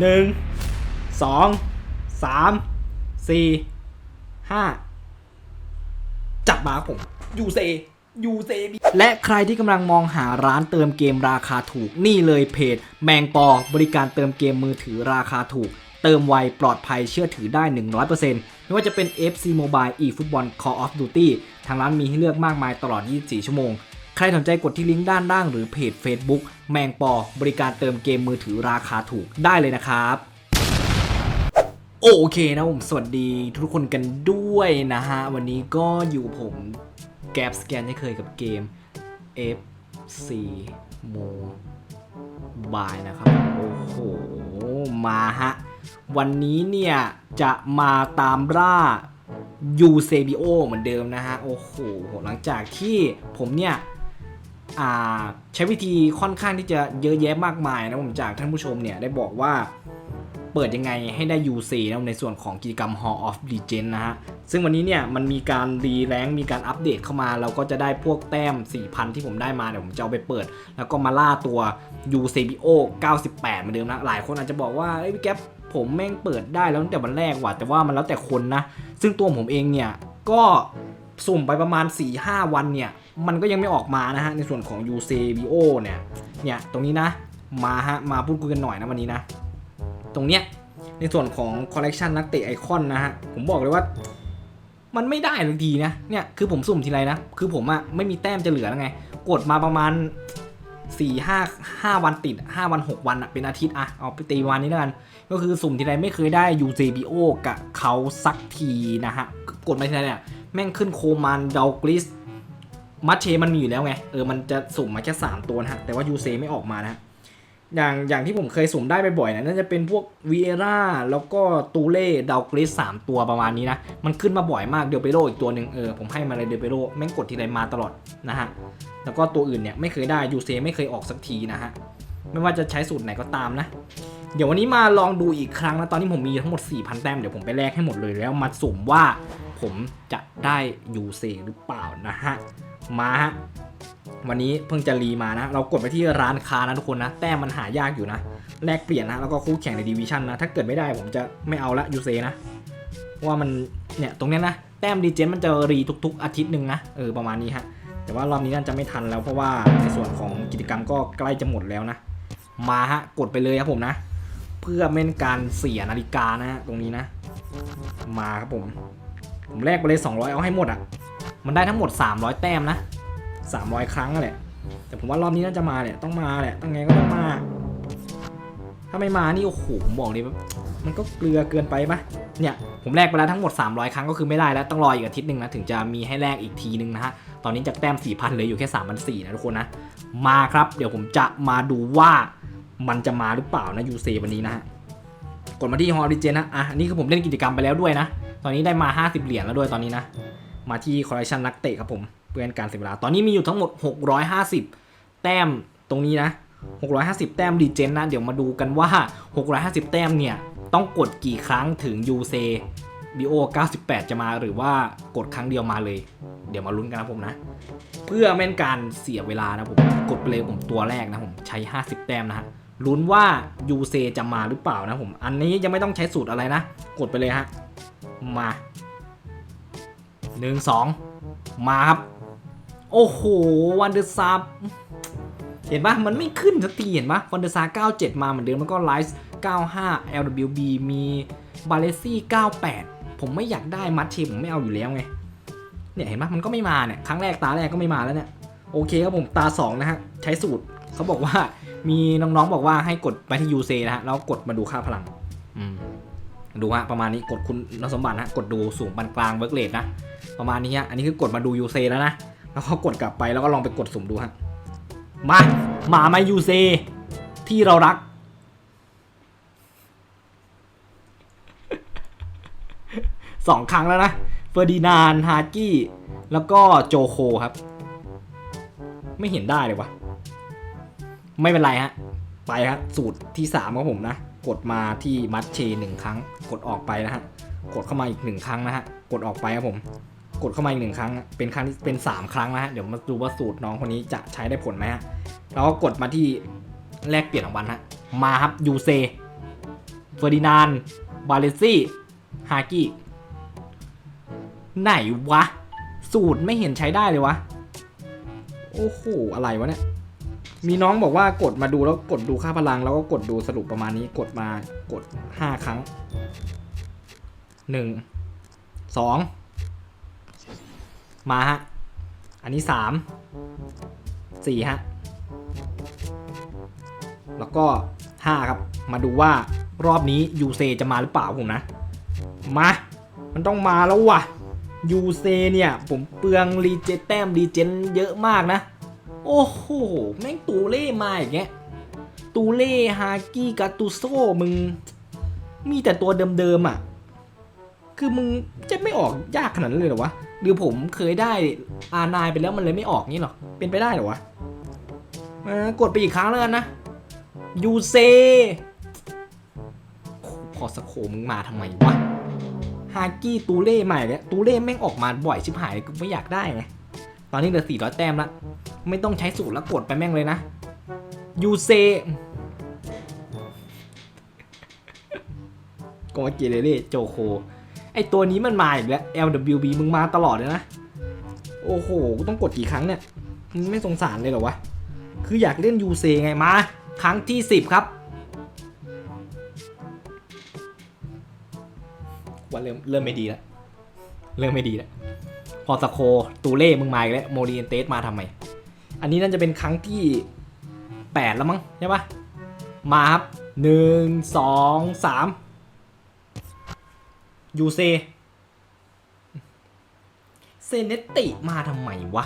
หนึ่งสองสามสี่ห้าจับมาครับผมยูเซยูเซและใครที่กำลังมองหาร้านเติมเกมราคาถูกนี่เลยเพจ แมงปอบริการเติมเกมมือถือราคาถูก เติมไวปลอดภัยเชื่อถือได้ 100%ไม่ว่าจะเป็น FC Mobile eFootball Call of Duty ทางร้านมีให้เลือกมากมายตลอด 24 ชั่วโมง ใครสนใจกดที่ลิงก์ด้านล่างหรือเพจ Facebook แมงปอบริการเติมเกมมือถือราคาถูกได้เลยนะครับโอเคนะผม สวัสดีทุกคนกันด้วยนะฮะ วันนี้ก็อยู่ผมแกปสแกนให้เคยกับเกม FC Mobile นะครับ โอ้โห มาฮะ วันนี้เนี่ย จะมาตามล่ายูเซบิโอเหมือนเดิมนะฮะ โอ้โห หลังจากที่ผมเนี่ย ใช้วิธีค่อนข้างที่จะเยอะแยะมากมายนะผมจากท่านผู้ชมเนี่ยได้บอกว่าเปิดยังไงให้ได้ UC นะในส่วนของกิจกรรม Hall of Legend นะฮะ ซึ่งวันนี้เนี่ยมันมีการรีแรงมีการอัปเดตเข้ามา เราก็จะได้พวกแต้ม 4,000 ที่ผมได้มาเดี๋ยวผมจะเอาไปเปิด แล้วก็มาล่าตัว UCBO 98 เหมือนเดิมนะ หลายคนอาจจะบอกว่าเอ้ยพี่แก๊ปผมแม่งเปิดได้แล้วตั้งแต่วันแรกว่ะแต่ว่ามันแล้วแต่คนนะ ซึ่งตัวผมเองเนี่ยก็สุ่มไปประมาณ 4-5 วันเนี่ย มันก็ยังไม่ออกมานะฮะในส่วนของ UCBO เนี่ยเนี่ยตรงนี้นะมาฮะมาพูดคุยกันหน่อยนะวันนี้นะ ตรงเนี้ยในส่วนของคอลเลกชันนักเตะไอคอนนะฮะผมบอกเลยว่า มันไม่ได้ทันทีนะเนี่ยคือผมสุ่มทีไรนะ คือผมอะไม่มีแต้มจะเหลือแล้วไง กดมาประมาณ4 5 5วันติด5วัน6วันอะเป็นอาทิตย์อะเอาไปตีวันนี้แล้วกัน ก็คือสุ่มทีไรไม่เคยได้ UJBO กับเขาสักทีนะฮะ กดมาทีไรเนี่ย แม่งขึ้นโคมันดาวกริส มัชเชมันมีอยู่แล้วไง เออ มันจะสุ่มมาแค่3ตัวนะฮะ แต่ว่ายูเซไม่ออกมานะฮะอย่างอย่างที่ผมเคยสุ่มได้บ่อยๆนะน่าจะเป็นพวกวีเอร่าแล้วก็ตูเล่ดาวกริสสามตัวประมาณนี้นะ มันขึ้นมาบ่อยมากเดลเปโรอีกตัวหนึ่งเออ ผมให้มาเลยเดลเปโรแม่งกดทีไรมาตลอดนะฮะ แล้วก็ตัวอื่นเนี่ยไม่เคยได้ยูเซไม่เคยออกสักทีนะฮะ ไม่ว่าจะใช้สูตรไหนก็ตามนะ เดี๋ยววันนี้มาลองดูอีกครั้งนะ ตอนนี้ผมมีทั้งหมด 4,000 แต้ม เดี๋ยวผมไปแลกให้หมดเลยแล้วมาสุ่มว่าผมจะได้ยูเซหรือเปล่านะฮะ มาฮะวันนี้เพิ่งจะรีมานะ เรากดไปที่ร้านค้านะทุกคนนะ แต้มมันหายากอยู่นะ แลกเปลี่ยนนะ แล้วก็คู่แข่งในดิวิชั่นนะ ถ้าเกิดไม่ได้ผมจะไม่เอาละยูเซนะ ว่ามันเนี่ยตรงเนี้ยนะ แต้มดีเจนมันจะรีทุก ๆ อาทิตย์หนึ่งนะ เออประมาณนี้ฮะ แต่ว่ารอบนี้น่าจะไม่ทันแล้วเพราะว่าในส่วนของกิจกรรมก็ใกล้จะหมดแล้วนะ มาฮะกดไปเลยครับผมนะ เพื่อไม่เป็นการเสียนาฬิกานะฮะตรงนี้นะ มาครับผม ผมแลกไปเลย 200 เอาให้หมดอะ มันได้ทั้งหมด 300 แต้มนะ 300 ครั้งแหละ แต่ผมว่ารอบนี้น่าจะมาแหละ ต้องมาแหละ ต้องไงก็ต้องมา ถ้าไม่มานี่โอ้โหผมบอกเลยว่ามันก็เกลือเกินไปปะเนี่ยผมแลกไปแล้วทั้งหมด 300 ครั้งก็คือไม่ได้แล้วต้องรออีกอาทิตย์หนึ่งนะถึงจะมีให้แลกอีกทีนึงนะฮะ ตอนนี้จากแต้ม 4,000เหลืออยู่แค่ 3,400นะทุกคนนะ มาครับ เดี๋ยวผมจะมาดูว่ามันจะมาหรือเปล่านะยูเซวันนี้นะฮะ กดมาที่ฮอริเจนนะ อะนนี้คือผมเล่นกิจกรรมไปแล้วด้วยนะ ตอนนี้ได้มา 50 เหรียญแล้วด้วยตอนนี้นะ มาที่คอลเลคชันนักเตะครับผมเพื่อการเสียเวลา ตอนนี้มีอยู่ทั้งหมด 650 แต้มตรงนี้นะ 650 แต้มดีเจนนะเดี๋ยวมาดูกันว่า 650 แต้มเนี่ย ต้องกดกี่ครั้งถึงยูเซบีโอ98 จะมาหรือว่ากดครั้งเดียวมาเลย เดี๋ยวมาลุ้นกันนะผมนะ เพื่อไม่เป็นการเสียเวลานะผม กดไปเลยผมตัวแรกนะผมใช้ 50 แต้มนะฮะลุ้นว่ายูเซจะมาหรือเปล่านะผม อันนี้ยังไม่ต้องใช้สูตรอะไรนะ กดไปเลยฮะ มา หนึ่งสองมาครับ โอ้โห วันเดอร์ซับเห็นปะมันไม่ขึ้นสักทีเห็นปะวันเดอร์ซา97 มาเหมือนเดิมแล้วก็ไลฟ์95 LWB มีบาเลซี่98 ผมไม่อยากได้มัดเชผมไม่เอาอยู่แล้วไง เนี่ยเห็นปะมันก็ไม่มาเนี่ย ครั้งแรกตาแรกก็ไม่มาแล้วเนี่ย โอเคครับผมตา 2 นะฮะ ใช้สูตรเขาบอกว่ามีน้องๆบอกว่าให้กดไปที่ UC นะฮะแล้วกดมาดูค่าพลัง อืม ดูฮะประมาณนี้กดคุณสมบัตินะกดดูสูงปานกลางเวิร์กเลทนะประมาณนี้ฮะอันนี้คือกดมาดู UC แล้วนะแล้วก็กดกลับไปแล้วก็ลองไปกดสุ่มดูฮะมามามา UC ที่เรารัก สองครั้งแล้วนะเฟอร์ดินานฮาร์กี้ แล้วก็โจโคครับ ไม่เห็นได้เลยวะไม่เป็นไรฮะ ไปฮะสูตรที่3ของผมนะ กดมาที่มัดเชหนึ่งครั้ง กดออกไปนะฮะกดเข้ามาอีกหนึ่งครั้งนะฮะกดออกไปครับผม กดเข้ามาอีกหนึ่งครั้ง เป็นครั้งที่เป็น 3 ครั้งนะฮะเดี๋ยวมาดูว่าสูตรน้องคนนี้จะใช้ได้ผลไหมฮะแล้วก็กดมาที่แลกเปลี่ยนรางวัลฮะมาครับยูเซเฟอร์ดินานบาเลซี่ฮากี้ไหนวะ สูตรไม่เห็นใช้ได้เลยวะ โอ้โห อะไรวะเนี่ย มีน้องบอกว่ากดมาดูแล้วกดดูค่าพลัง แล้วก็กดดูสรุปประมาณนี้ กดมากด 5 ครั้ง 1 2มาฮะ อันนี้3 4ฮะ แล้วก็5ครับ มาดูว่ารอบนี้ยูเซจะมาหรือเปล่าผมนะ มา มันต้องมาแล้วว่ะยูเซเนี่ย ผมเปลืองรีเจนแต้มรีเจนเยอะมากนะ โอ้โห แม่งตูเล่มาอย่างเงี้ย ตูเล่ฮากี้กาตูโซมึง มีแต่ตัวเดิมๆอะ คือมึงจะไม่ออกยากขนาดนั้นเลยเหรอวะ หรือผมเคยได้อานายไปแล้วมันเลยไม่ออกงี้หรอ เป็นไปได้เหรอวะมากดไปอีกครั้งแล้วกันนะยูเซพอสโคมึงมาทำไมวะ ฮากี้ตูเล่ใหม่เนี่ยตูเล่แม่งออกมาบ่อยชิบหายกูไม่อยากได้ไงตอนนี้เหลือ400แต้มละ ไม่ต้องใช้สูตรแล้วกดไปแม่งเลยนะยูเซกอเจเรเล่โจโค ไอตัวนี้มันมาอีกแล้ว LWB มึงมาตลอดเลยนะ โอ้โหกูต้องกดกี่ครั้งเนี่ยมึงไม่สงสารเลยเหรอวะ คืออยากเล่นยูเซไงมา ครั้งที่ 10 ครับว่าเริ่มเริ่มไม่ดีแล้ว เริ่มไม่ดีแล้ว พอสโคตูเล่มึงมาอีกแล้วโมดีเอนเตสมาทำไม อันนี้น่าจะเป็นครั้งที่ 8 แล้วมั้งใช่ปะมาครับหนึ่งสองสาม ยูเซ เซเนตติมาทำไมวะ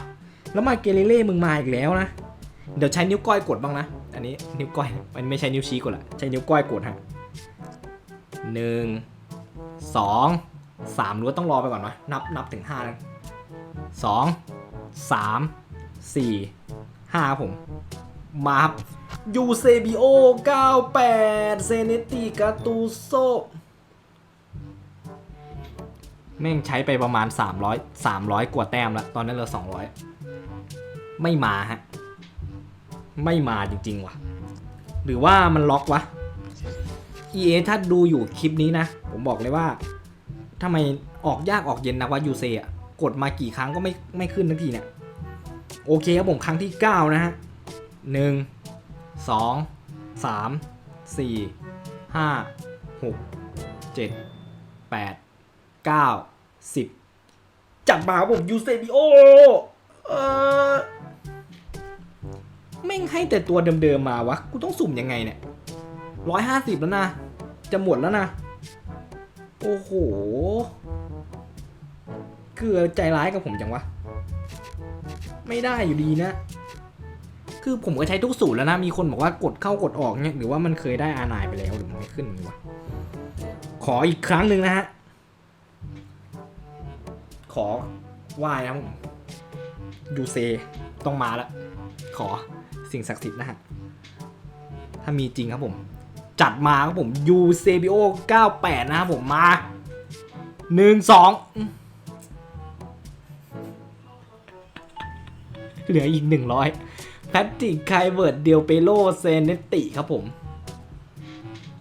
แล้วมาเกเรเล่มึงมาอีกแล้วนะ เดี๋ยวใช้นิ้วก้อยกดบ้างนะ อันนี้นิ้วก้อย มันไม่ใช่นิ้วชี้กดละ ใช้นิ้วก้อยกดฮะหนึ่งสองสามหรือว่าต้องรอไปก่อนวะนับนับถึงห้านะสองสามสี่ห้าครับผม มาครับยูเซบิโอ98 เซเนติกาตูโซ แม่งใช้ไปประมาณ 300 300 กว่าแต้มแล้ว ตอนนั้นเหลือ200 ไม่มาฮะ ไม่มาจริง ๆ ว่ะ หรือว่ามันล็อกวะ EA ถ้าดูอยู่คลิปนี้นะ ผมบอกเลยว่าทำไมออกยากออกเย็นนะว่ายูเซอะ กดมากี่ครั้งก็ไม่ไม่ขึ้นทันทีเนี่ย โอเคครับผมครั้งที่ 9 นะฮะ 1 2 3 4 5 6 7 8 9 10จัดมาผมยูเซบิโอเออแม่งให้แต่ตัวเดิมๆมาวะ กูต้องสุ่มยังไงเนี่ยร้อยห้าสิบแล้วนะ จะหมดแล้วนะ โอ้โห คือใจร้ายกับผมจังวะ ไม่ได้อยู่ดีนะ คือผมก็ใช้ทุกสูตรแล้วนะ มีคนบอกว่ากดเข้ากดออกเนี่ย หรือว่ามันเคยได้อานายไปแล้วหรือมันไม่ขึ้นวะ ขออีกครั้งหนึ่งนะฮะ ขอไหว้นะผมยูเซต้องมาล้วขอสิ่งศักดิ์สิทธิ์นะฮะ ถ้ามีจริงครับผม จัดมาครับผมยูเซบิโอ98 นะครับผมมาหนึ่งสองเหลืออีกหนึ่งร้อยแพตติกไคเวิร์ดเดียวเปโลเซเนติครับผม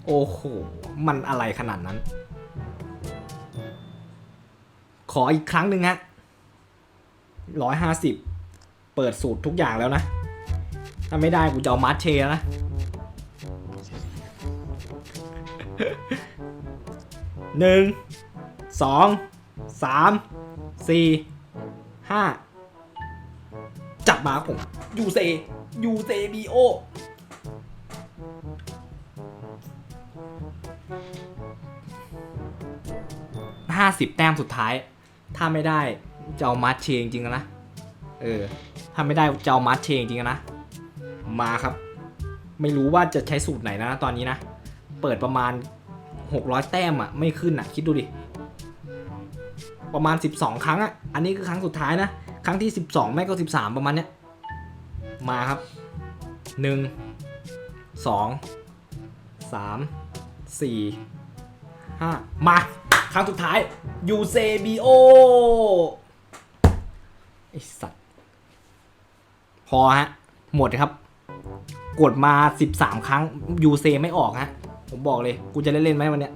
โอ้โห มันอะไรขนาดนั้น ขออีกครั้งหนึ่งฮะร้อยห้าสิบเปิดสูตรทุกอย่างแล้วนะ ถ้าไม่ได้กูจะเอามาร์เชลนะ หนึ่ง สอง สาม สี่ ห้า จับมาผม ยูเซ ยูเซบีโอ ห้าสิบแต้มสุดท้าย ถ้าไม่ได้จะเอามาร์เชจริงๆนะ เออ ถ้าไม่ได้จะเอามาร์เชจริงๆนะ มาครับ ไม่รู้ว่าจะใช้สูตรไหนนะ ตอนนี้นะ เปิดประมาณ 600 แต้มอะไม่ขึ้นอะคิดดูดิ ประมาณ 12 ครั้งอะอันนี้คือครั้งสุดท้ายนะ ครั้งที่ 12 ไม่ก็ 13 ประมาณเนี้ย มาครับ 1 2 3 4 5 มา รั้งสุดท้ายยูเซบิโอไอสัตว์ พอฮะ หมดครับ กดมา 13 ครั้งยูเซไม่ออกฮะ ผมบอกเลย กูจะเล่นเล่นไหมวันเนี้ย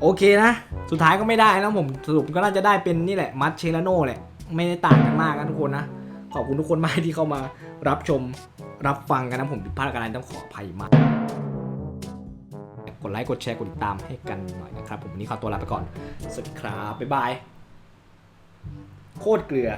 โอเคนะ สุดท้ายก็ไม่ได้นะผมสรุปก็น่าจะได้เป็นนี่แหละ มัดเชลโน่แหละ ไม่ได้ต่างกันมากนะทุกคนนะ ขอบคุณทุกคนมากที่เข้ามารับชมรับฟังกันนะผมผิดพลาดกันอะไรต้องขออภัยมาก ดไลค์กดแชร์กดติดตามให้กันหน่อยนะครับ ผมวันนี้ขอตัวลาไปก่อน สวัสดีครับ บ๊ายบาย โคตรเกลือ